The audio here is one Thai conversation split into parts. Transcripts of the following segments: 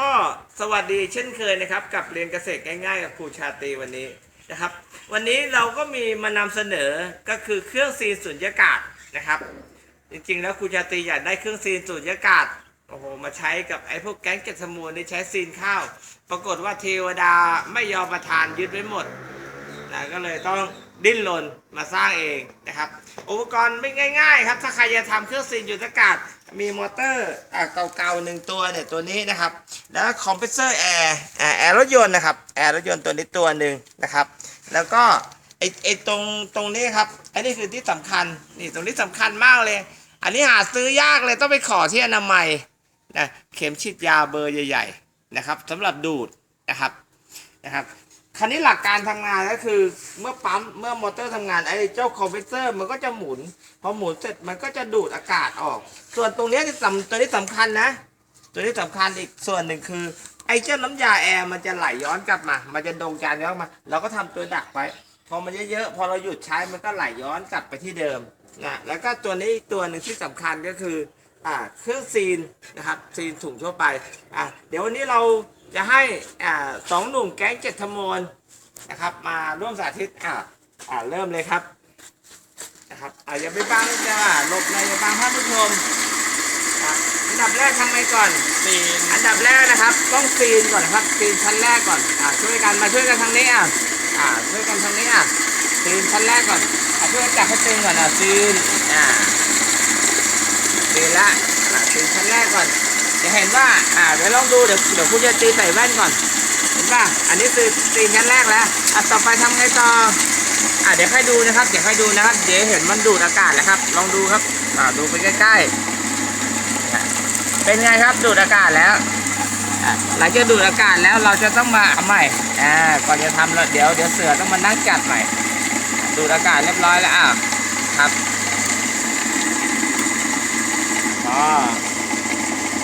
ก็สวัสดีเช่นเคยนะครับ กับเรียนเกษตรง่ายๆ กับครูชาตรีวันนี้นะครับ วันนี้เราก็มีมานำเสนอก็คือเครื่องซีนสุญญากาศนะครับ จริงๆ แล้วครูชาตรีอยากได้เครื่องซีนสุญญากาศโอ้โหมาใช้กับไอ้พวกแก๊งเจ็ดสมูลนี่ใช้ซีนข้าว ปรากฏว่าเทวดาไม่ยอมประทานยึดไว้หมดนะก็เลยต้องดิ้นรนมาสร้างเองนะครับ อุปกรณ์ไม่ง่าย ๆ ครับ ถ้าใครจะทำเครื่องซีนยุทธากาศ มีมอเตอร์อ่าเก่าๆหนึ่งตัวเนี่ยตัวนี้นะครับ แล้วคอมเพรสเซอร์แอร์อ่าแอร์รถยนต์นะครับแอร์รถยนต์ตัวนี้ตัวหนึ่งนะครับ แล้วก็ไอไอตรงตรงนี้ครับอันนี้คือที่สำคัญนี่ตรงนี้สำคัญมากเลย อันนี้หาซื้อยากเลยต้องไปขอที่อนามัยนะเข็มฉีดยาเบอร์ใหญ่ ๆ นะครับสำหรับดูดนะครับนะครับ คันนี้หลักการทำงานก็คือ เมื่อปั๊มเมื่อมอเตอร์ทำงานไอ้เจ้าคอมเพรสเซอร์มันก็จะหมุน พอหมุนเสร็จมันก็จะดูดอากาศออก ส่วนตรงนี้ที่สำตัวนี้สำคัญนะ ตัวนี้สำคัญอีกส่วนหนึ่งคือ ไอ้เจ้าน้ำยาแอร์มันจะไหลย้อนกลับมา มันจะดงจานย้อนมาเราก็ทำตัวดักไว้พอมันเยอะๆพอเราหยุดใช้มันก็ไหลย้อนกลับไปที่เดิมนะแล้วก็ตัวนี้อีกตัวหนึ่งที่สำคัญก็คือ อ่าเครื่องซีนนะครับซีนถุงทั่วไปอะเดี๋ยววันนี้เราจะให้อ่าสองหนุ่มแก๊งเจ็ดธมนนะครับมาร่วมสาธิตอ่าอ่าเริ่มเลยครับนะครับอ่าอย่าไปบังจ้าหลบเลยอย่าบังท่านผู้ชมอะอันดับแรกทำไงก่อนซีนอันดับแรกนะครับ ต้องซีนก่อนนะครับซีนชั้นแรกก่อนอ่าช่วยกันมาช่วยกันทางนี้อะอ่าช่วยกันทางนี้อะซีนชั้นแรกก่อนอ่าช่วยกันจับให้ตึงก่อนอะซีนอ่าซีน ละอ่าซีนชั้นแรกก่อนจะเห็นว่าอ่าเดี๋ยวลองดูเดี๋ยวเดี๋ยวคุณจะตีใส่แว่นก่อนเห็นป่ะอันนี้คือซีชั้นแรกแล้วอะต่อไปทำไงต่ออ่าเดี๋ยวให้ดูนะครับเดี๋ยวให้ดูนะครับเดี๋ยวเห็นมันดูดอากาศแล้วครับ ลองดูครับอ่าดูไปใกล้ๆเป็นไงครับดูดอากาศแล้วอะหลังจากดูดอากาศแล้วเราจะต้องมาทำใหม่อ่าก่อนจะทำเราเดี๋ยวเดี๋ยวเสือต้องมานั่งจัดใหม่ ดูดอากาศเรียบร้อยแล้วอะครับ อ๋อ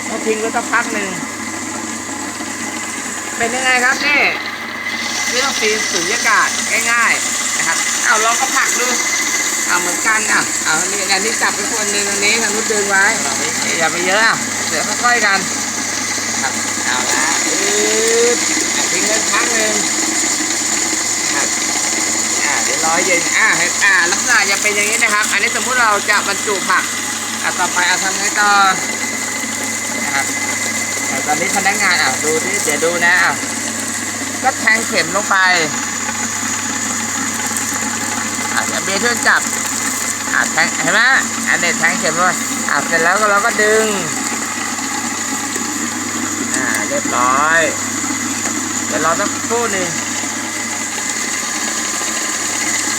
ต้องทิ้งไว้สักพักหนึ่ง เป็นยังไงครับนี่เครื่องฟีนสุญญากาศง่ายๆนะครับ เอาลองก็ผักดูอ่าเหมือนกันอะเอาอันนี้อันนี้จับไปคนหนึ่งอันนี้ทางนู้นดึงไว้อย่าไปเยอะอะเดี๋ยวค่อยๆกันครับเอาละอืดทิ้งไว้พักหนึ่งครับอ่าเดี๋ยวร้อยเย็นอ่าเห็นอ่าลักษณะจะเป็นอย่างนี้นะครับ อันนี้สมมุติเราจะบรรจุผัก อะต่อไปเอาทำไงต่อนะครับอ่ตอนนี้พนักงานอะดูที่เดี๋ยวดูนะอะก็แทงเข็มลงไปอะเดี๋ยวเบย์ช่วยจับอะแทงเห็นไหมอันนี้แทงเข็มเลยอะเสร็จแล้วก็เราก็ดึงอ่าเรียบร้อยเดี๋ยวเราต้องครู่หนึง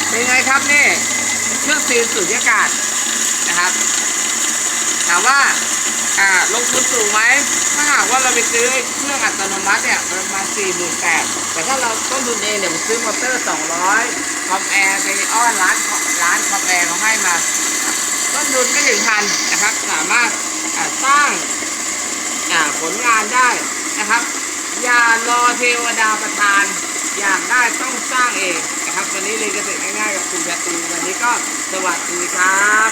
เป็นไงครับนี่ เครื่องซีนสุญญากาศนะครับ ถามว่าอ่าลงทุนสูงไหมถ้าหากว่าเราไปซื้อเครื่องอัตโนมัติเนี่ยประมาณสี่หมื่นแปดแต่ถ้าเราต้นทุนเองเนี่ยผมซื้อมอเตอร์สองร้อยคอมแอร์ไปอ้อนร้านร้านคอมแอร์เขาให้มา ต้นทุนไม่ถึงพันนะครับ สามารถสร้างผลงานได้นะครับ อย่ารอเทวดาประทานอยากได้ต้องสร้างเองนะครับ วันนี้เรียนเกษตรง่ายๆกับคุณยาตรีวันนี้ก็สวัสดีครับ